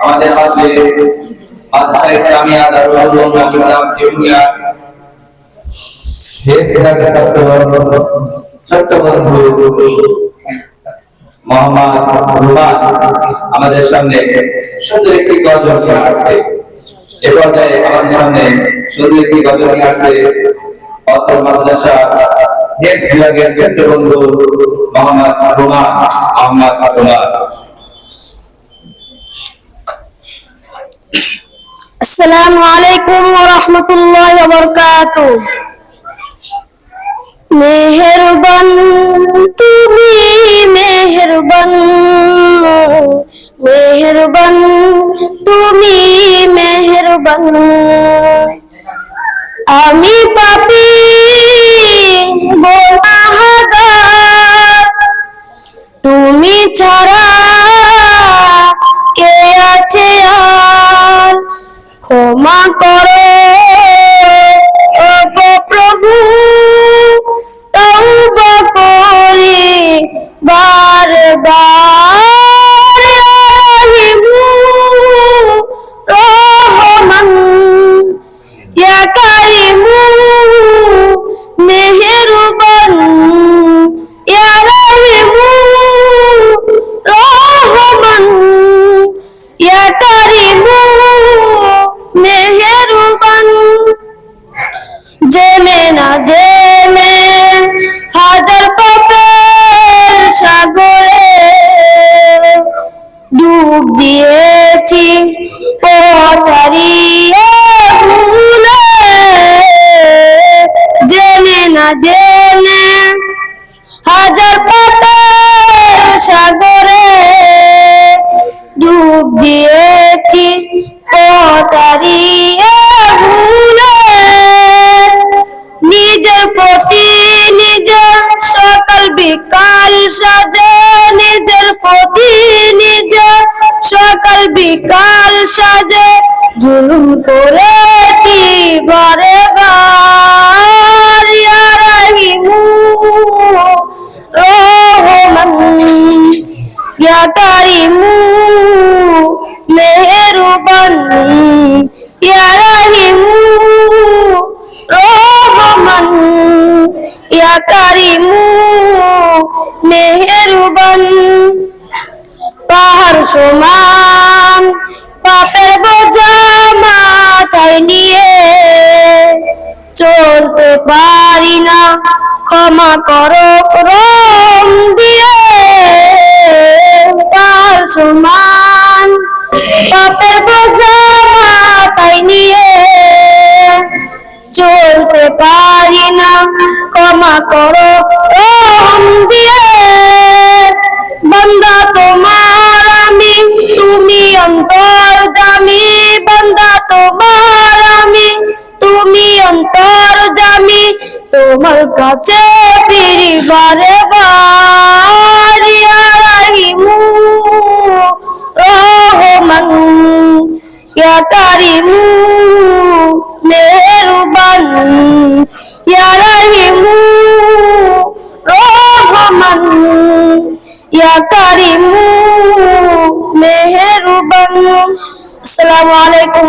আমাদের আমাদের সামনে সুন্দর একটি গজল নিয়ে আসসালামু আলাইকুম ওয়া রাহমাতুল্লাহি মেহেরবান তুমি মেহেরবান মেহেরবান মেহেরবান আমি পাপী তুমি ছাড়া কে আছে আর? ক্ষমা করো প্রভু তওবা করি বারবার। জেনে হাজার পাপের সাগরে ডুব দিয়েছি পতারিয়ে ভুলে নিজের প্রতি নিজের সকাল বিকাল সাজে ইয়া রাহিমু রহমান ইয়া কারিমু মেহেরবান পাহাড় সমান পাপের বোঝা মাথায় নিয়ে চলতে পারি না ক্ষমা করো রং দিয়ে সমান। পাপের বোঝা মাথায় নিয়ে চলতে পারি না। ক্ষমা করো দিয়ে বন্দা তোমার আমি, তুমি অন্তর জামি বন্দা তোমার আমি, তুমি অন্তর জামি তোমার কাছে ফিরি বারে বার ইয়া রাহিমু রহমান ইয়া কারিমু মেহেরবান ইয়া রাহিমু রহমান। ইয়া কারিমু মেহেরবান আসসালামু আলাইকুম